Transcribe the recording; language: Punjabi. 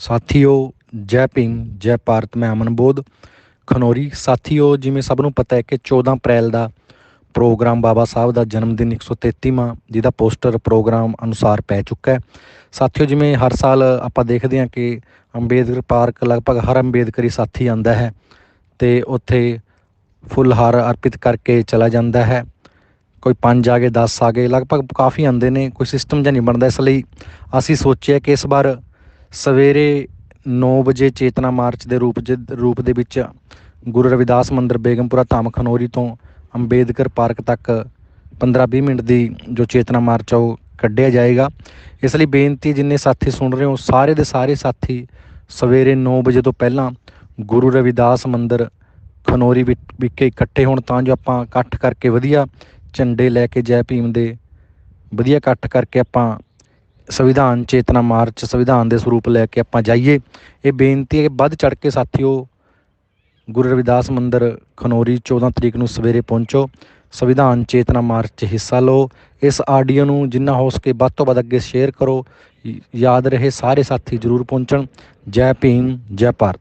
ਸਾਥੀਓ, ਜੈ ਭੀਮ, ਜੈ ਭਾਰਤ, ਮੈਂ ਅਮਨ ਬੋਧ। ਖਨੌਰੀ, ਸਾਥੀਓ, ਜਿਵੇਂ ਸਭ ਨੂੰ ਪਤਾ ਹੈ ਕਿ 14 ਅਪ੍ਰੈਲ ਦਾ ਪ੍ਰੋਗਰਾਮ ਬਾਬਾ ਸਾਹਿਬ ਦਾ ਜਨਮ ਦਿਨ 133ਵਾਂ ਜਿਹਦਾ ਪੋਸਟਰ ਪ੍ਰੋਗਰਾਮ ਅਨੁਸਾਰ ਪੈ ਚੁੱਕਾ ਹੈ। ਸਾਥੀਓ, ਜਿਵੇਂ ਹਰ ਸਾਲ ਆਪਾਂ ਦੇਖਦੇ ਹਾਂ ਕਿ ਅੰਬੇਦਕਰ ਪਾਰਕ ਲਗਭਗ ਹਰ ਅੰਬੇਦਕਰੀ ਸਾਥੀ ਆਂਦਾ ਹੈ ਤੇ ਉੱਥੇ ਫੁੱਲ ਹਾਰ ਅਰਪਿਤ ਕਰਕੇ ਚਲਾ ਜਾਂਦਾ ਹੈ। ਕੋਈ 5 ਆ ਗਏ 10 ਆ ਗਏ, ਲਗਭਗ ਕਾਫੀ ਆਂਦੇ ਨੇ, ਕੋਈ ਸਿਸਟਮ ਜਿਹਾ ਨਹੀਂ ਬਣਦਾ ਇਸ ਲਈ ਅਸੀਂ ਸੋਚਿਆ ਕਿ ਇਸ ਵਾਰ ਸਵੇਰੇ 9 ਵਜੇ ਚੇਤਨਾ ਮਾਰਚ ਦੇ ਰੂਪ ਜ- ਰੂਪ ਦੇ ਵਿੱਚ ਗੁਰੂ ਰਵਿਦਾਸ ਮੰਦਿਰ ਬੇਗਮਪੁਰਾ ਧਾਮ ਖਨੌਰੀ ਤੋਂ ਅੰਬੇਦਕਰ ਪਾਰਕ ਤੱਕ 15-20 ਮਿੰਟ ਦੀ ਜੋ ਚੇਤਨਾ ਮਾਰਚ ਆ ਉਹ ਕੱਢਿਆ ਜਾਏਗਾ। ਇਸ ਲਈ ਬੇਨਤੀ ਜਿੰਨੇ ਸਾਥੀ ਸੁਣ ਰਹੇ ਹੋ, ਸਾਰੇ ਦੇ ਸਾਰੇ ਸਾਥੀ ਸਵੇਰੇ 9 ਵਜੇ ਤੋਂ ਪਹਿਲਾਂ ਗੁਰੂ ਰਵਿਦਾਸ ਮੰਦਿਰ ਖਨੌਰੀ ਵਿ- ਵਿਖੇ ਇਕੱਠੇ ਹੋਣ, ਤਾਂ ਜੋ ਆਪਾਂ ਇਕੱਠ ਕਰਕੇ ਵਧੀਆ ਝੰਡੇ ਲੈ ਕੇ ਜੈ, ਭੀਮ ਦੇ ਵਧੀਆ ਇਕੱਠ ਕਰਕੇ ਆਪਾਂ ਸੰਵਿਧਾਨ ਚੇਤਨਾ ਮਾਰਚ ਸੰਵਿਧਾਨ ਦੇ ਸਰੂਪ ਲੈ ਕੇ ਆਪਾਂ ਜਾਈਏ। ਇਹ ਬੇਨਤੀ ਹੈ ਕਿ ਵੱਧ ਚੜ ਕੇ ਸਾਥੀਓ, ਗੁਰੂ ਰਵਿਦਾਸ ਮੰਦਿਰ ਖਨੌਰੀ 14 ਤਰੀਕ ਨੂੰ ਸਵੇਰੇ ਪਹੁੰਚੋ। ਸੰਵਿਧਾਨ ਚੇਤਨਾ ਮਾਰਚ 'ਚ ਹਿੱਸਾ ਲਓ। ਇਸ ਆਡੀਓ ਨੂੰ ਜਿੰਨਾ ਹੋ ਸਕੇ ਵੱਧ ਤੋਂ ਵੱਧ ਅੱਗੇ ਸ਼ੇਅਰ ਕਰੋ। ਯਾਦ ਰਹੇ ਸਾਰੇ ਸਾਥੀ ਜ਼ਰੂਰ ਪਹੁੰਚਣ। ਜੈ ਭੀਮ, ਜੈ ਭਾਰਤ।